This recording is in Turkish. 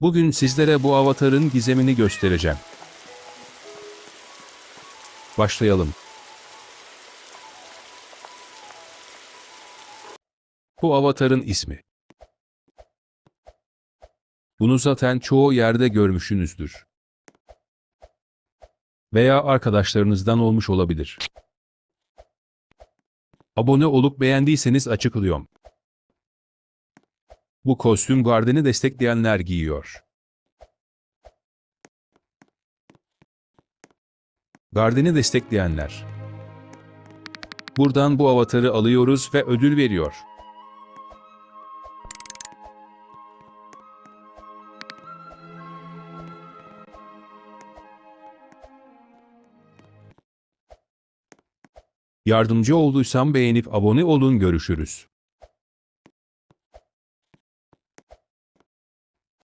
Bugün sizlere bu avatarın gizemini göstereceğim. Başlayalım. Bu avatarın ismi. Bunu zaten çoğu yerde görmüşsünüzdür. Veya arkadaşlarınızdan olmuş olabilir. Abone olup beğendiyseniz açıklıyorum. Bu kostüm Garden'i destekleyenler giyiyor. Garden'i destekleyenler. Buradan bu avatarı alıyoruz ve ödül veriyor. Yardımcı olduysam beğenip abone olun görüşürüz.